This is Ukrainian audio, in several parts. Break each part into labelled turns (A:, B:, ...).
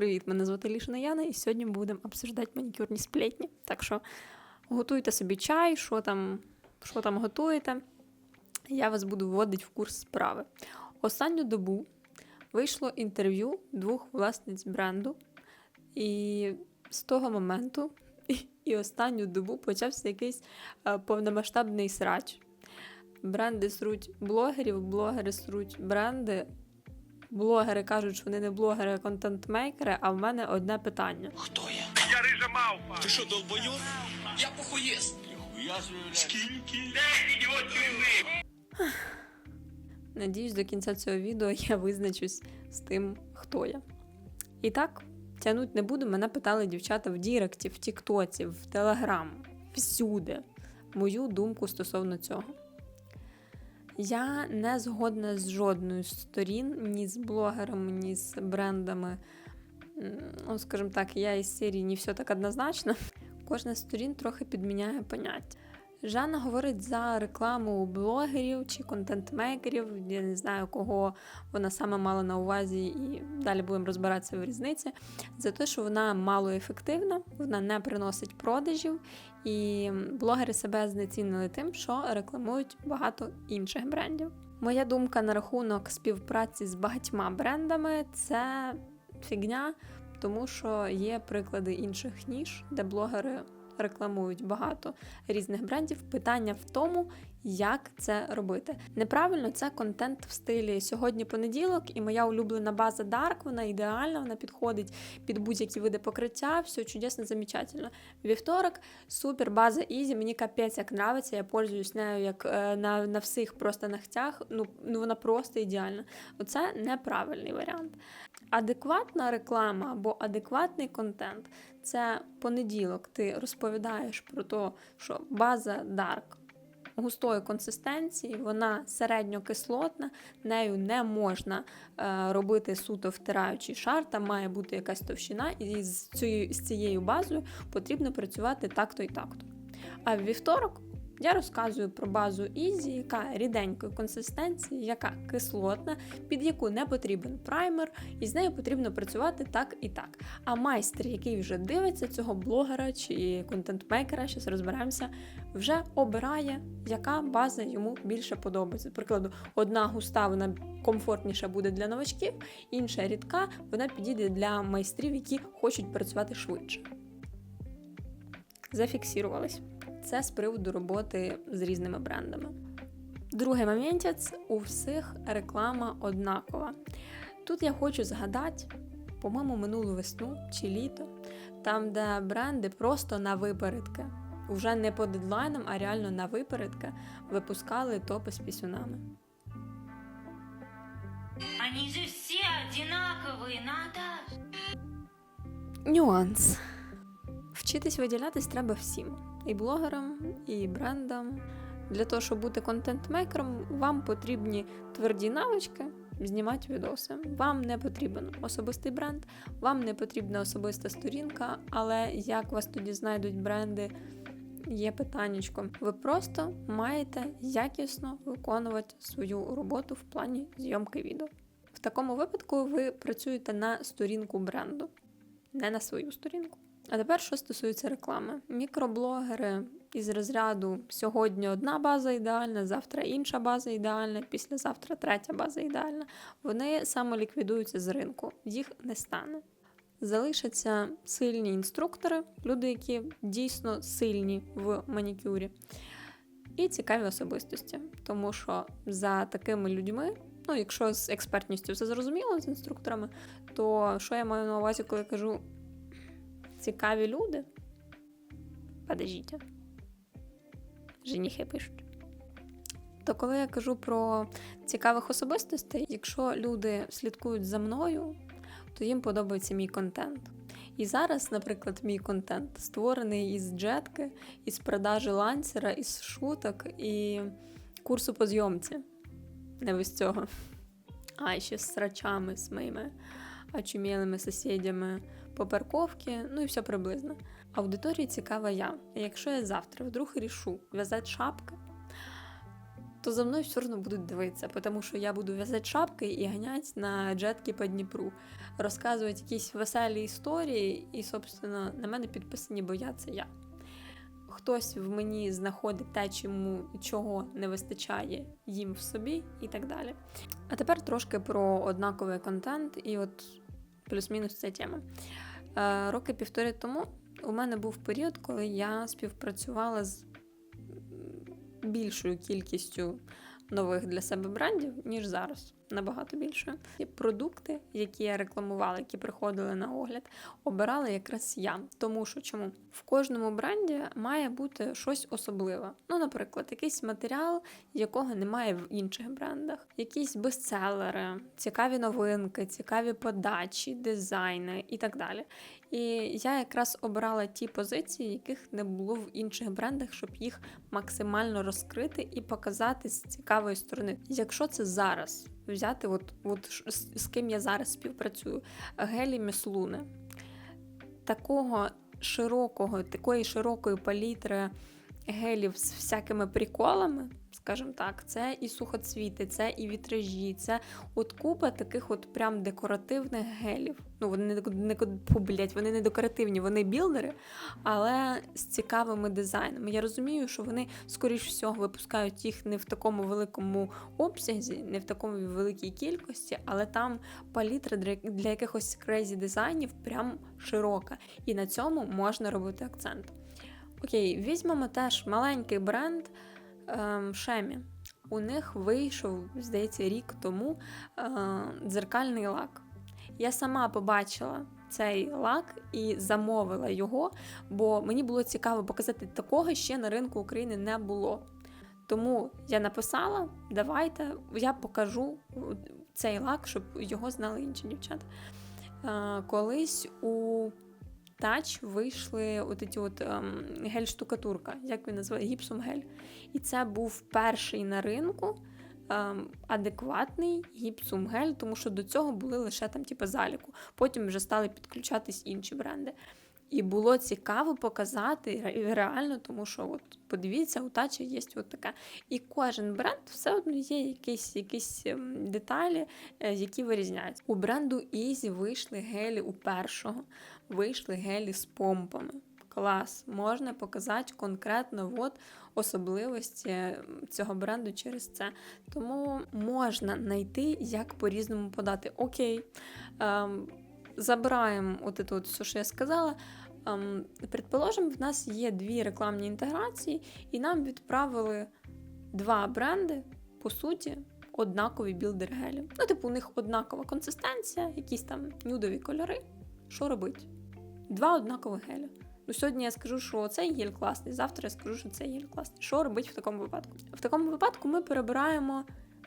A: Привіт, мене звати Лішина Яна, і сьогодні будемо обсуждати манікюрні сплетні. Так що готуйте собі чай, що там, що там готуєте. Я вас буду вводити в курс справи. Останню добу вийшло інтерв'ю двох власниць бренду, і з того моменту і, і останню добу почався якийсь е, повномасштабний срач. Бренди сруть блогерів, блогери сруть бренди. Блогери кажуть, що вони не блогери, а контент-мейкери, а в мене одне питання.
B: Хто я?
C: Я рижа мавпа.
B: Ти що, долбойов? Я похуєст. Скільки?
C: Ідіот.
A: Надіюсь, до кінця цього відео я визначусь з тим, хто я. І так, тягнуть не буду. Мене питали дівчата в Діректі, в Тіктоці, в Телеграм, всюди. Мою думку стосовно цього. Я не згодна з жодною з сторін, ні з блогерами, ні з брендами. Ну, скажімо так, я із серії не все так однозначно. Кожна з сторін трохи підміняє поняття. Жанна говорить за рекламу блогерів чи контент-мейкерів. Я не знаю, кого вона саме мала на увазі, і далі будемо розбиратися в різниці. За те, що вона малоефективна, вона не приносить продажів, і блогери себе знецінили тим, що рекламують багато інших брендів. Моя думка на рахунок співпраці з багатьма брендами це фігня, тому що є приклади інших ніж, де блогери рекламують багато різних брендів. Питання в тому, як це робити. Неправильно це контент в стилі сьогодні понеділок, і моя улюблена база Dark, вона ідеальна, вона підходить під будь-які види покриття, все чудесно, замечательно. Вівторок, супер, база Easy, мені капець як нравиться, я пользуюсь нею як е, на, на всіх просто ногтях. Ну, ну вона просто ідеальна. Оце неправильний варіант. Адекватна реклама або адекватний контент це понеділок. Ти розповідаєш про те, що база Dark густої консистенції, вона середньокислотна, нею не можна е, робити суто втираючий шар, там має бути якась товщина, і з цією, з цією базою потрібно працювати так-то і так-то. А в вівторок я розказую про базу Ізі, яка ріденької консистенції, яка кислотна, під яку не потрібен праймер, і з нею потрібно працювати так і так. А майстер, який вже дивиться цього блогера чи контент-мейкера, зараз розберемося, вже обирає, яка база йому більше подобається. До Прикладу, одна густа, вона комфортніша буде для новачків, інша рідка, вона підійде для майстрів, які хочуть працювати швидше. Зафіксувались. Це з приводу роботи з різними брендами. Другий моментець у всіх реклама однакова. Тут я хочу згадати, по-моєму, минулу весну чи літо, там, де бренди просто на випередки, вже не по дедлайнам, а реально на випередки випускали топи з пісюнами.
D: Они же все одинаковые, надо.
A: Нюанс. Вчитись виділятись треба всім. І блогерам, і брендам. Для того, щоб бути контент-мейкером, вам потрібні тверді навички знімати відоси. Вам не потрібен особистий бренд, вам не потрібна особиста сторінка, але як вас тоді знайдуть бренди, є питаннячко. Ви просто маєте якісно виконувати свою роботу в плані зйомки відео. В такому випадку ви працюєте на сторінку бренду, не на свою сторінку. А тепер, що стосується реклами, мікроблогери із розряду сьогодні одна база ідеальна, завтра інша база ідеальна, післязавтра третя база ідеальна. Вони самоліквідуються з ринку, їх не стане. Залишаться сильні інструктори, люди, які дійсно сильні в манікюрі, і цікаві особистості. Тому що за такими людьми, ну якщо з експертністю все зрозуміло з інструкторами, то що я маю на увазі, коли кажу цікаві люди. Подождіть. Женіхи пишуть. То коли я кажу про цікавих особистостей, якщо люди слідкують за мною, то їм подобається мій контент. І зараз, наприклад, мій контент створений із джетки, із продажі лансера, із шуток і курсу по зйомці. Не без цього. А ще з срачами з моїми очумілими сусідями по ну і все приблизно. Аудиторії цікава я. Якщо я завтра вдруг рішу в'язати шапки, то за мною все одно будуть дивитися, тому що я буду в'язати шапки і ганять на джетки по Дніпру, розказувати якісь веселі історії, і, собственно, на мене підписані, бо я це я. Хтось в мені знаходить те, чому чого не вистачає їм в собі, і так далі. А тепер трошки про однаковий контент, і от плюс-мінус ця тема. Е, роки півтори тому у мене був період, коли я співпрацювала з більшою кількістю нових для себе брендів, ніж зараз. Набагато більше. І продукти, які я рекламувала, які приходили на огляд, обирала якраз я. Тому що чому? В кожному бренді має бути щось особливе. Ну, наприклад, якийсь матеріал, якого немає в інших брендах, якісь бестселери, цікаві новинки, цікаві подачі, дизайни і так далі. І я якраз обирала ті позиції, яких не було в інших брендах, щоб їх максимально розкрити і показати з цікавої сторони. Якщо це зараз взяти, от, от з, ким я зараз співпрацюю, Гелі Міслуни, такого широкого, такої широкої палітри гелів з всякими приколами, скажімо так, це і сухоцвіти, це і вітражі, це от купа таких от прям декоративних гелів. Ну, вони не, не блядь, вони не декоративні, вони білдери, але з цікавими дизайнами. Я розумію, що вони, скоріш всього, випускають їх не в такому великому обсязі, не в такому великій кількості, але там палітра для якихось крейзі дизайнів прям широка. І на цьому можна робити акцент. Окей, візьмемо теж маленький бренд ем, Шемі. У них вийшов, здається, рік тому е, дзеркальний лак. Я сама побачила цей лак і замовила його, бо мені було цікаво показати такого ще на ринку України не було. Тому я написала: давайте я покажу цей лак, щоб його знали інші дівчата. Е, колись у Тач вийшли от ці от ем, гель-штукатурка, як він називає, гіпсом гель. І це був перший на ринку ем, адекватний гіпсум гель, тому що до цього були лише там, типу, заліку. Потім вже стали підключатись інші бренди. І було цікаво показати реально, тому що от подивіться, у Тачі є от таке. І кожен бренд все одно є якісь, якісь ем, деталі, е, які вирізняються. У бренду Easy вийшли гелі у першого, вийшли гелі з помпами. Клас, можна показати конкретно от особливості цього бренду через це. Тому можна знайти, як по-різному подати. Окей, ем, забираємо от це все, що я сказала. Ем, предположимо, в нас є дві рекламні інтеграції, і нам відправили два бренди, по суті, однакові білдер гелі. Ну, типу, у них однакова консистенція, якісь там нюдові кольори. Що робити? Два однакових геля. Ну, сьогодні я скажу, що цей гель класний, завтра я скажу, що цей гель класний. Що робити в такому випадку? В такому випадку ми перебираємо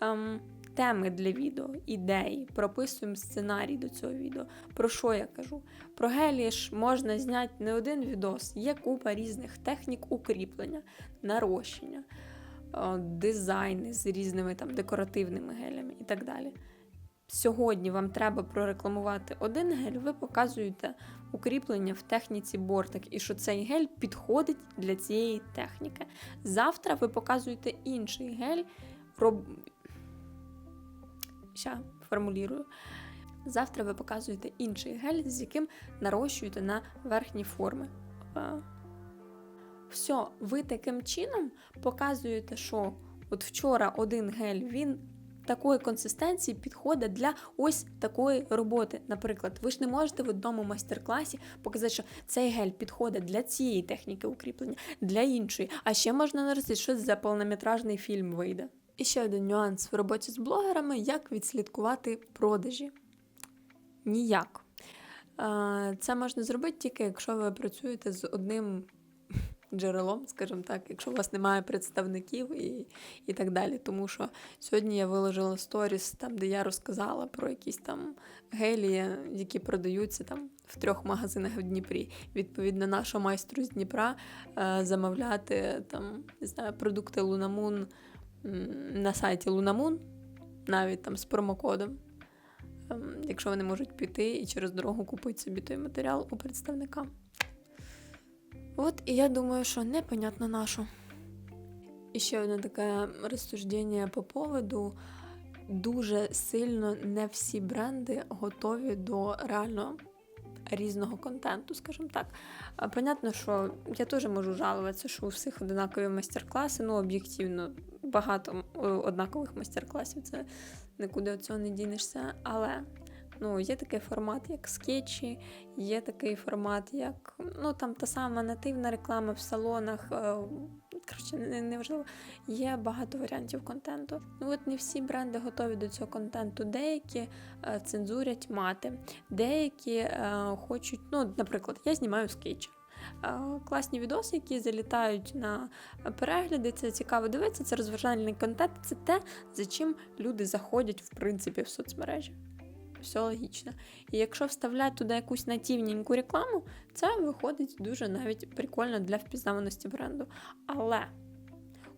A: ем, теми для відео, ідеї, прописуємо сценарій до цього відео. Про що я кажу? Про гелі ж можна зняти не один відос, є купа різних технік укріплення, нарощення, е, дизайни з різними там декоративними гелями і так далі. Сьогодні вам треба прорекламувати один гель, ви показуєте укріплення в техніці бортик, і що цей гель підходить для цієї техніки. Завтра ви показуєте інший гель. Роб... Ща формулірую. Завтра ви показуєте інший гель, з яким нарощуєте на верхні форми. Все, ви таким чином показуєте, що от вчора один гель він такої консистенції підходить для ось такої роботи. Наприклад, ви ж не можете в одному майстер-класі показати, що цей гель підходить для цієї техніки укріплення, для іншої. А ще можна наростити, що за повнометражний фільм вийде. І ще один нюанс в роботі з блогерами: як відслідкувати продажі. Ніяк. Це можна зробити тільки, якщо ви працюєте з одним джерелом, скажімо так, якщо у вас немає представників і, і так далі. Тому що сьогодні я виложила сторіс, там, де я розказала про якісь там гелії, які продаються там в трьох магазинах в Дніпрі. Відповідно, нашому майстру з Дніпра е, замовляти там, не знаю, продукти Лунамун на сайті Лунамун, навіть там з промокодом. Ем, Якщо вони можуть піти і через дорогу купити собі той матеріал у представника. От і я думаю, що непонятно нашу. І ще одне таке розсуждення по поводу. Дуже сильно не всі бренди готові до реально різного контенту, скажімо так. Понятно, що я теж можу жалуватися, що у всіх однакові майстер-класи, ну об'єктивно, багато е, однакових майстер-класів, це нікуди від цього не дінешся. Але ну, є такий формат, як скетчі, є такий формат, як ну там та сама нативна реклама в салонах. е, Коротше, неважливо. Є багато варіантів контенту. Ну от не всі бренди готові до цього контенту. Деякі е, цензурять мати, деякі е, хочуть, ну, наприклад, я знімаю скетч. Класні відоси, які залітають на перегляди, це цікаво дивитися, це розважальний контент, це те, за чим люди заходять в принципі в соцмережі. Все логічно. І якщо вставляти туди якусь нативненьку рекламу, це виходить дуже навіть прикольно для впізнаваності бренду. Але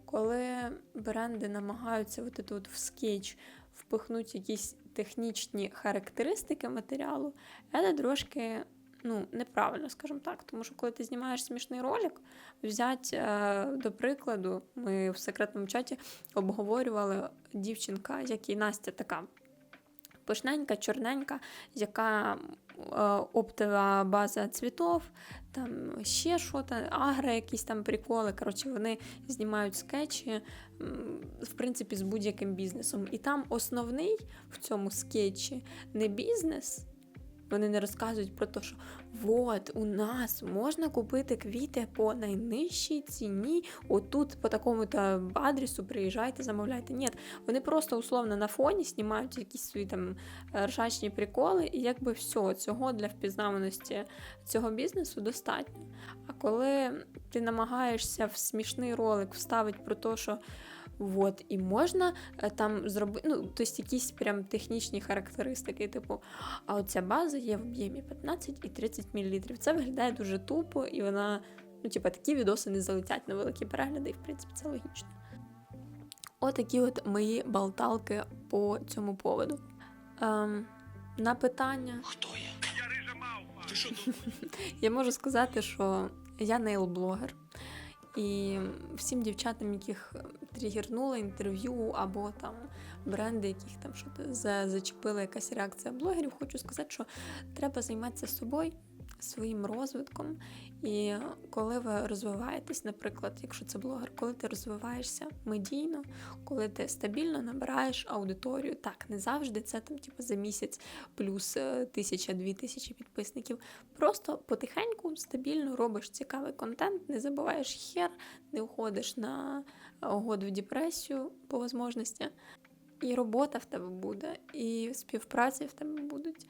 A: коли бренди намагаються от тут в скетч впихнути якісь технічні характеристики матеріалу, це трошки ну, неправильно, скажімо так. Тому що коли ти знімаєш смішний ролик, взяти е, до прикладу, ми в секретному чаті обговорювали дівчинка, як і Настя така пишненька, чорненька, яка е, оптова база цвітов, там ще що то агра, якісь там приколи. Коротше, вони знімають скетчі, в принципі, з будь-яким бізнесом. І там основний в цьому скетчі не бізнес. Вони не розказують про те, що от у нас можна купити квіти по найнижчій ціні. Отут по такому-то адресу приїжджайте, замовляйте. Ні, вони просто условно на фоні знімають якісь свої там е, ржачні приколи, і якби все, цього для впізнаваності цього бізнесу достатньо. А коли ти намагаєшся в смішний ролик вставити про те, що от, і можна е, там зробити, ну, тобто якісь прям технічні характеристики, типу, а оця база є в об'ємі 15 і 30 мл. Це виглядає дуже тупо, і вона, ну, типу, такі відоси не залетять на великі перегляди, і в принципі це логічно. Отакі от мої болталки по цьому поводу. Ем, на питання
B: Хто я?
C: Я рижа мавпа.
B: Ти що думаєш?
A: я можу сказати, що я нейл-блогер. І всім дівчатам, яких тригернуло інтерв'ю або там бренди, яких там щось зачепила якась реакція блогерів, хочу сказати, що треба займатися собою, своїм розвитком. І коли ви розвиваєтесь, наприклад, якщо це блогер, коли ти розвиваєшся медійно, коли ти стабільно набираєш аудиторію, так не завжди це там, типу, за місяць плюс е, тисяча-дві тисячі підписників. Просто потихеньку стабільно робиш цікавий контент, не забуваєш хер, не уходиш на году в депресію по можливості. І робота в тебе буде, і співпраці в тебе будуть,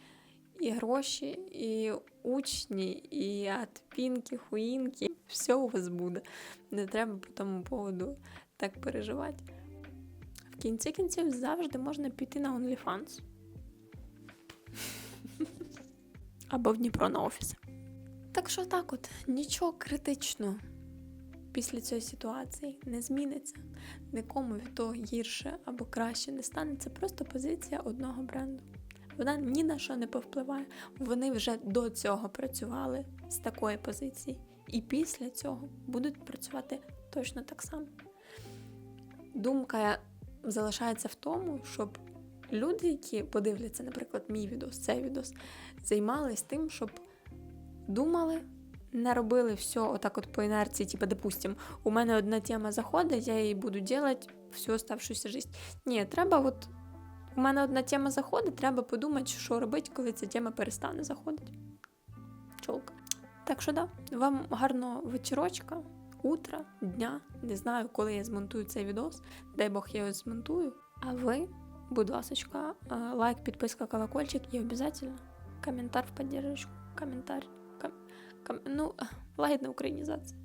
A: і гроші, і учні, і адпінки, хуїнки. Все у вас буде. Не треба по тому поводу так переживати. В кінці кінців завжди можна піти на OnlyFans. Або в Дніпро на офіси. Так що так от, нічого критичного після цієї ситуації не зміниться. Нікому від того гірше або краще не станеться. Просто позиція одного бренду. Вона ні на що не повпливає. Вони вже до цього працювали з такої позиції, і після цього будуть працювати точно так само. Думка залишається в тому, щоб люди, які подивляться, наприклад, мій відос, цей відос, займались тим, щоб думали, не робили все отак от по інерції, типу, допустим, у мене одна тема заходить, я її буду робити всю оставшуюся життя. Ні, треба от. У мене одна тема заходить, треба подумати, що робити, коли ця тема перестане заходити. Чолка. Так що да, вам гарного вечірочка, утра, дня. Не знаю, коли я змонтую цей відос. Дай Бог я його змонтую. А ви, будь ласка, лайк, підписка, колокольчик і обов'язково коментар в поддержку. Коментар. Ком... Ком... Ну, лагідна українізація.